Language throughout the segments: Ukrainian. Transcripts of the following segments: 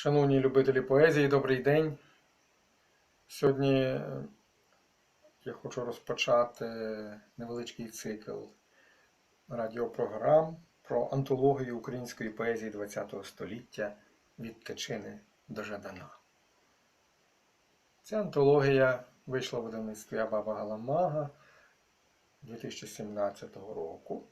Шановні любителі поезії, добрий день. Сьогодні е, я хочу розпочати невеличкий цикл радіопрограм про антологію української поезії ХХ століття від Тичини до Жадана. Ця антологія вийшла в видавництві Абаба Галамага 2017 року.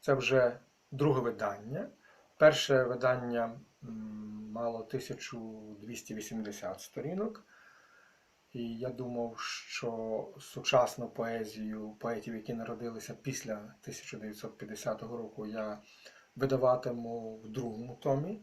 Це вже друге видання. Перше видання мало 1280 сторінок. І я думав, що сучасну поезію поетів, які народилися після 1950 року, я видаватиму в другому томі.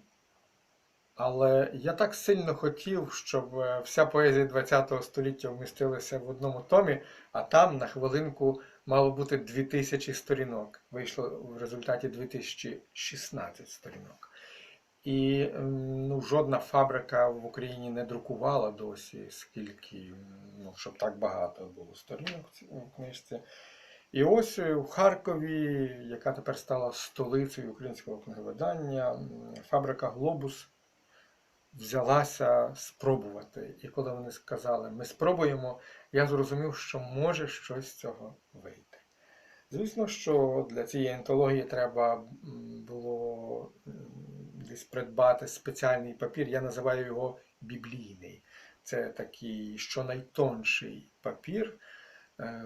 Але я так сильно хотів, щоб е, вся поезія ХХ століття вмістилася в одному томі, а там на хвилинку мало бути 2000 сторінок. Вийшло в результаті 2016 сторінок. І ну, жодна фабрика в Україні не друкувала досі, скільки, ну, щоб так багато було сторінок в книжці. І ось в Харкові, яка тепер стала столицею українського книговидання, фабрика Глобус взялася спробувати. І коли вони сказали, ми спробуємо, я зрозумів, що може щось з цього вийти. Звісно, що для цієї антології треба було десь придбати спеціальний папір. Я називаю його біблійний. Це такий що найтонший папір, е,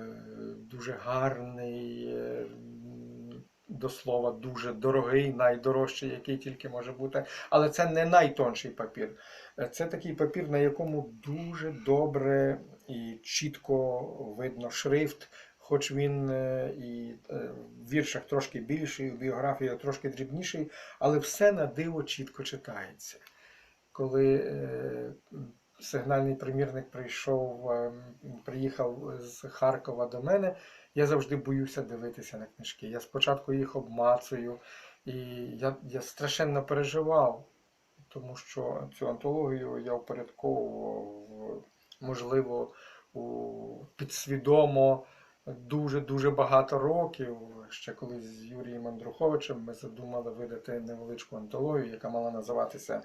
дуже гарний, е, до слова, дуже дорогий, найдорожчий, який тільки може бути. Але це не найтонший папір. Е, Це такий папір, на якому дуже добре і чітко видно шрифт, хоч він е, і е, в віршах трошки більший, в біографії трошки дрібніший, але все на диво чітко читається. Коли сигнальний примірник прийшов, е, приїхав з Харкова до мене, я завжди боюся дивитися на книжки. Я спочатку їх обмацую, і я, я страшенно переживав, тому що цю антологію я упорядковував, можливо, у підсвідомо дуже-дуже багато років. Ще колись з Юрієм Андруховичем ми задумали видати невеличку антологію, яка мала називатися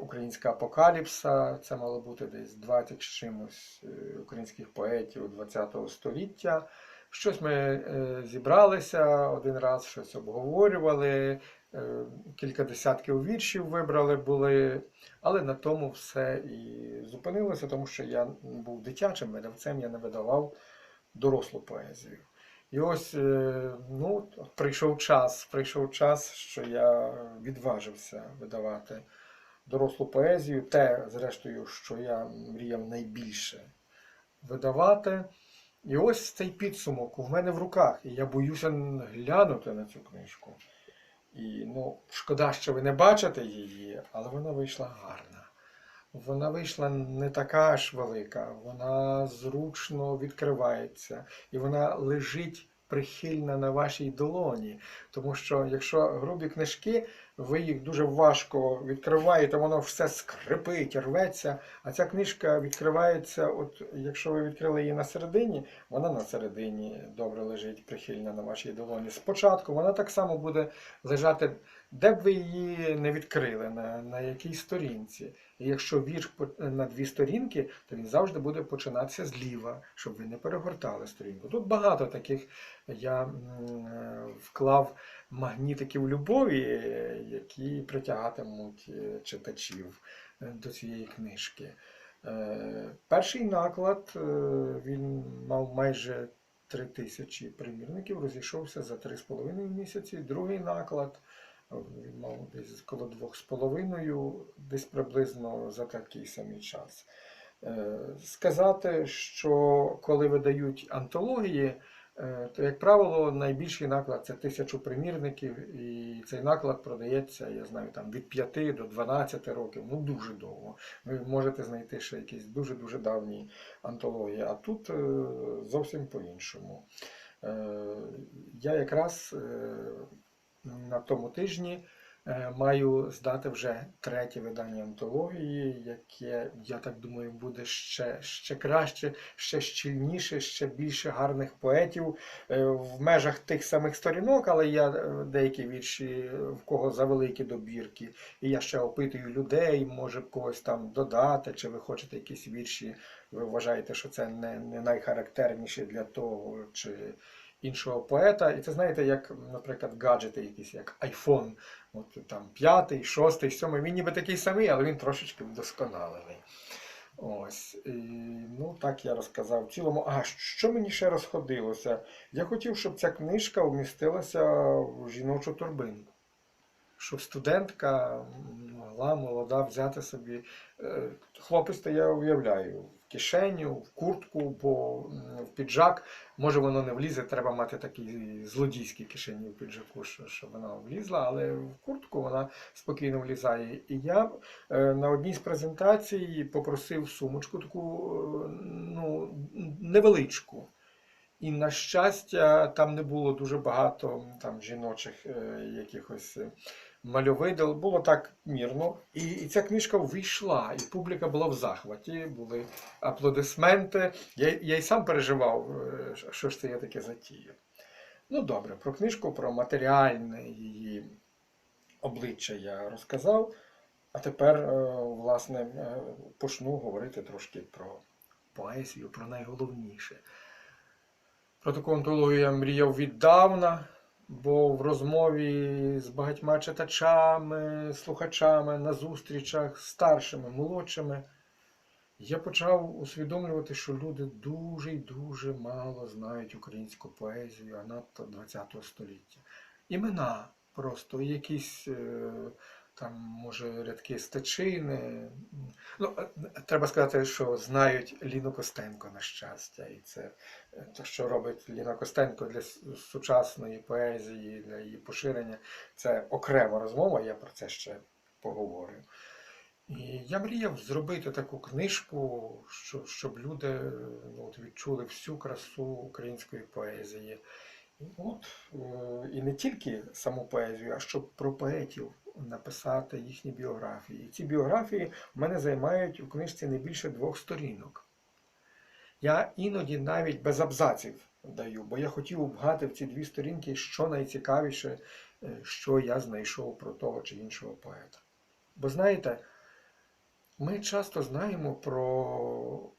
Українська апокаліпса. Це мало бути десь 20 з чимось е, українських поетів ХХ століття. Щось ми е, зібралися один раз, щось обговорювали, е, кілька десятків віршів вибрали були, але на тому все і зупинилося, тому що я був дитячим видавцем, я не видавав дорослу поезію. І ось е, ну, прийшов час, прийшов час, що я відважився видавати дорослу поезію, те, зрештою, що я мріяв найбільше видавати. І ось цей підсумок у мене в руках, і я боюся глянути на цю книжку. І ну, шкода, що ви не бачите її, але вона вийшла гарна. Вона вийшла не така аж велика, вона зручно відкривається, і вона лежить прихильна на вашій долоні. Тому що якщо грубі книжки, ви їх дуже важко відкриваєте, воно все скрипить, рветься. А ця книжка відкривається, от якщо ви відкрили її на середині, вона на середині добре лежить прихильна на вашій долоні. Спочатку вона так само буде лежати, де б ви її не відкрили, на, на якій сторінці. І якщо вірш на дві сторінки, то він завжди буде починатися зліва, щоб ви не перегортали сторінку. Тут багато таких я е, вклав магнітиків любові, які притягатимуть е, читачів е, до цієї книжки. Перший наклад він мав майже 3 тисячі примірників, розійшовся за 3,5 місяці. Другий наклад мав десь коло 2,5, десь приблизно за такий самий час. Е, Сказати, що коли видають антології, е, то, як правило, найбільший наклад це тисячу примірників, і цей наклад продається, я знаю, там від 5 до 12 років, ну дуже довго. Ви можете знайти ще якісь дуже-дуже давні антології, а тут е, зовсім по-іншому. Е, Я якраз е, на тому тижні Е, Маю здати вже третє видання антології, яке, я так думаю, буде ще, ще краще, ще щільніше, ще більше гарних поетів е, в межах тих самих сторінок, але я е, деякі вірші, в кого завеликі добірки, і я ще опитую людей, може когось там додати, чи ви хочете якісь вірші, ви вважаєте, що це не, не найхарактерніші для того чи іншого поета. І це знаєте, як, наприклад, гаджети якісь, як iPhone. От там п'ятий, шостий, сьомий, він ніби такий самий, але він трошечки вдосконалений. Ось. І, ну, так я розказав. В цілому, а що мені ще розходилося? Я хотів, щоб ця книжка вмістилася в жіночу торбину. Щоб студентка могла молода взяти собі. е, Хлопець, то я уявляю, кишеню, в куртку, бо в піджак. Може воно не влізе, треба мати такі злодійські кишені в піджаку, щоб вона влізла, але в куртку вона спокійно влізає. І я е, на одній з презентацій попросив сумочку таку е, ну, невеличку. І, на щастя, там не було дуже багато там, жіночих е, якихось мальовидел. Було так мірно. І, і ця книжка вийшла, і публіка була в захваті, були аплодисменти. Я, я й сам переживав, е, що ж це я таке затіяв. Ну добре, про книжку, про матеріальне її обличчя я розказав. А тепер, е, власне, е, почну говорити трошки про поезію, про найголовніше. Про таку антологію я мріяв віддавна, бо в розмові з багатьма читачами, слухачами на зустрічах, старшими, молодшими, я почав усвідомлювати, що люди дуже і дуже мало знають українську поезію, а надто ХХ століття. Імена просто, якісь е, там, може, рядки стечини. Ну, е, треба сказати, що знають Ліну Костенко, на щастя, і це е, те, що робить Ліна Костенко для сучасної поезії, для її поширення, це окрема розмова, я про це ще поговорю. І я мріяв зробити таку книжку, що, щоб люди ну, от, відчули всю красу української поезії. От, е, і не тільки саму поезію, а щоб про поетів написати їхні біографії. І ці біографії в мене займають у книжці не більше двох сторінок. Я іноді навіть без абзаців даю, бо я хотів обгати в ці дві сторінки, що найцікавіше, е, що я знайшов про того чи іншого поета. Бо знаєте, ми часто знаємо про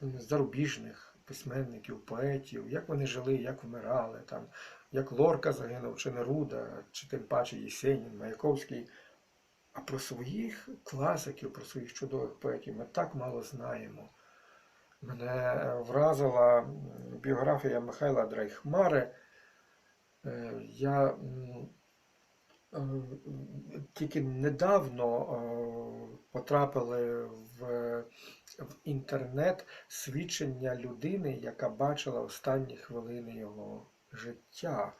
зарубіжних письменників, поетів, як вони жили, як вмирали, там, як Лорка загинув, чи Неруда, чи тим паче Єсенін, Маяковський. А про своїх класиків, про своїх чудових поетів ми так мало знаємо. Мене вразила біографія Михайла Драйхмари. Е, Я е, тільки недавно е, потрапили в, в інтернет свідчення людини, яка бачила останні хвилини його життя.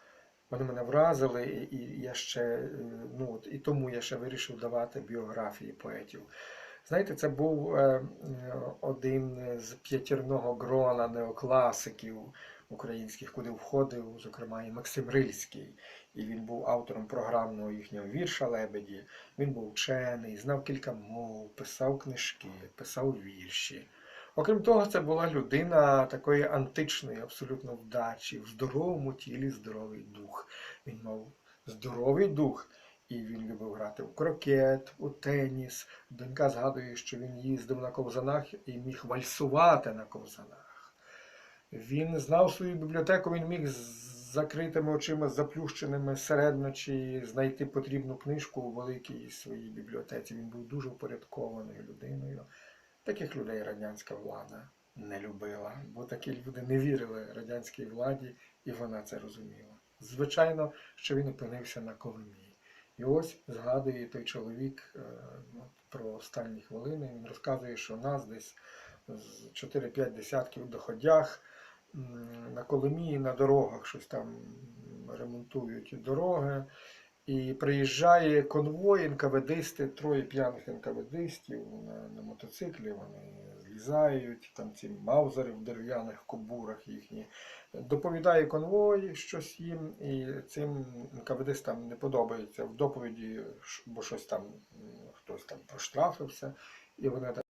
Вони мене вразили, і, я ще, е, ну, от, і тому я ще вирішив давати біографії поетів. Знаєте, це був е, е, один з п'ятірного грона неокласиків українських, куди входив, зокрема, і Максим Рильський. І він був автором програмного їхнього вірша Лебеді. Він був вчений, знав кілька мов, писав книжки, писав вірші. Окрім того, це була людина такої античної абсолютно вдачі, в здоровому тілі здоровий дух. Він мав здоровий дух, і він любив грати в крокет, у теніс. Донька згадує, що він їздив на ковзанах і міг вальсувати на ковзанах. Він знав свою бібліотеку, він міг з закритими очима, заплющеними середночі знайти потрібну книжку у великій своїй бібліотеці. Він був дуже упорядкованою людиною. Таких людей радянська влада не любила, бо такі люди не вірили радянській владі, і вона це розуміла. Звичайно, що він опинився на Коломії. І ось згадує той чоловік е, ну, про останні хвилини. Він розказує, що нас десь з 4-5 десятків доходях на Коломії, на дорогах щось там ремонтують дороги. І приїжджає конвой НКВДисти, троє п'яних НКВДистів на, на мотоциклі. Вони злізають, там ці маузери в дерев'яних кобурах їхні. Доповідає конвой щось їм, і цим НКВДистам не подобається в доповіді, бо щось там хтось там проштрафився, і вони так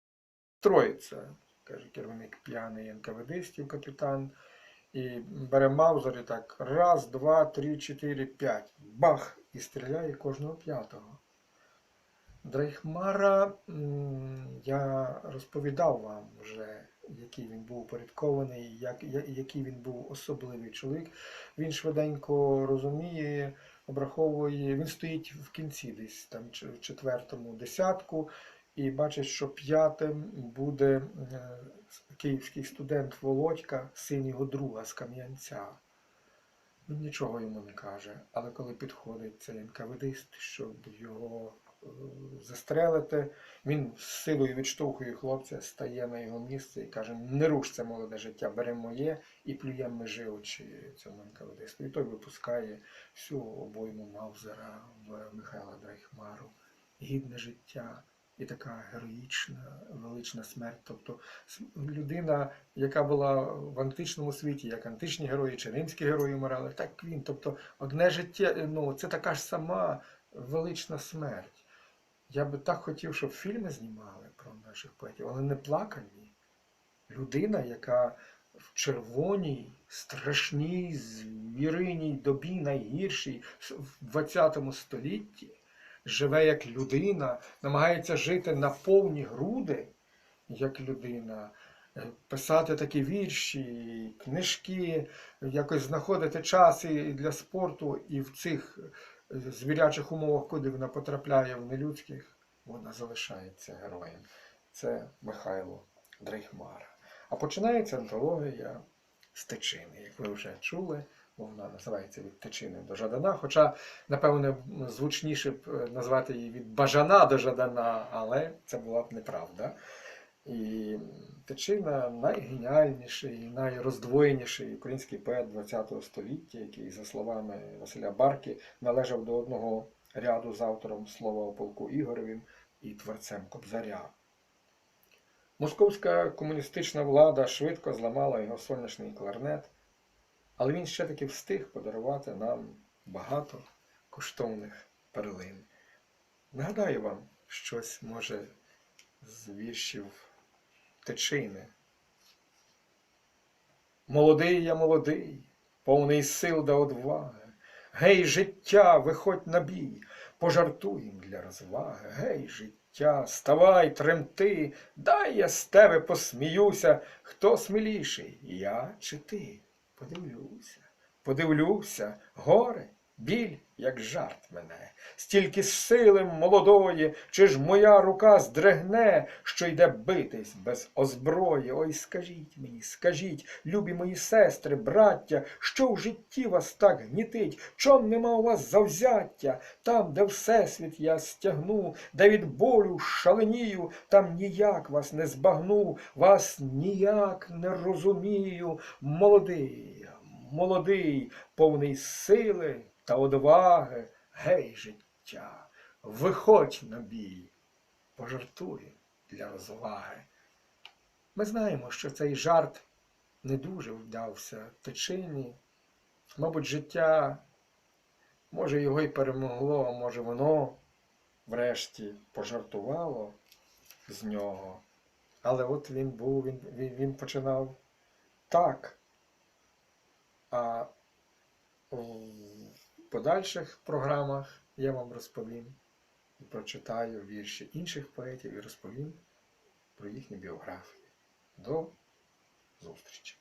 троїться, каже керівник п'яний НКВДистів, капітан. І бере маузер і так раз, два, три, чотири, п'ять. Бах! І стріляє кожного п'ятого. Дрейхмара я розповідав вам вже, який він був упорядкований, як, який він був особливий чоловік. Він швиденько розуміє, обраховує, він стоїть в кінці десь там в четвертому десятку і бачить, що п'ятим буде е, київський студент Володька, син його друга з Кам'янця. Нічого йому не каже, але коли підходить цей НКВДист, щоб його е, застрелити, він з силою відштовхує хлопця, стає на його місце і каже: не руш це молоде життя, бери моє і плює межи очі цьому НКВДисту. І той випускає всю обойму Маузера в Михайла Драйхмару. Гідне життя і така героїчна, велична смерть. Тобто людина, яка була в античному світі, як античні герої чи римські герої вмирали, так він. Тобто одне життя, ну, це така ж сама велична смерть. Я би так хотів, щоб фільми знімали про наших поетів, але не плакальні. Людина, яка в червоній, страшній, звіриній добі, найгіршій в ХХ столітті, живе як людина, намагається жити на повні груди, як людина, е, писати такі вірші, книжки, якось знаходити час і для спорту, і в цих е, звірячих умовах, куди вона потрапляє в нелюдських, вона залишається героєм. Це Михайло Дрейхмара. А починається антологія з течини, як ви вже чули, вона називається від течини до Жадана. Хоча, напевне, звучніше б е, назвати її від Бажана до Жадана, але це була б неправда. І Тичина найгеніальніший, найроздвоєніший український поет ХХ століття, який, за словами Василя Барки, належав до одного ряду з автором слова о полку Ігоревим і творцем Кобзаря. Московська комуністична влада швидко зламала його сонячний кларнет, але він ще таки встиг подарувати нам багато коштовних перлин. Нагадаю вам щось, може, з віршів Тичини. Молодий я молодий, повний сил да одваги. Гей, життя, виходь на бій, пожартуєм для розваги. Гей, життя, ставай, тремти, дай я з тебе посміюся. Хто сміліший, я чи ти? Подивлюся, подивлюся, горе, біль, як жарт мене, стільки сили молодої, чи ж моя рука здригне, що йде битись без озброї. Ой, скажіть мені, скажіть, любі мої сестри, браття, що в житті вас так гнітить, чом нема у вас завзяття, там, де всесвіт я стягну, де від болю шаленію, там ніяк вас не збагну, вас ніяк не розумію, молодий, молодий, повний сили та одваги, гей, життя, виходь на бій, пожартуй для розваги. Ми знаємо, що цей жарт не дуже вдався тичині. Мабуть, життя, може, його й перемогло, а може, воно врешті пожартувало з нього. Але от він був, він, він, він починав так. А подальших програмах я вам розповім і прочитаю вірші інших поетів і розповім про їхні біографії. До зустрічі!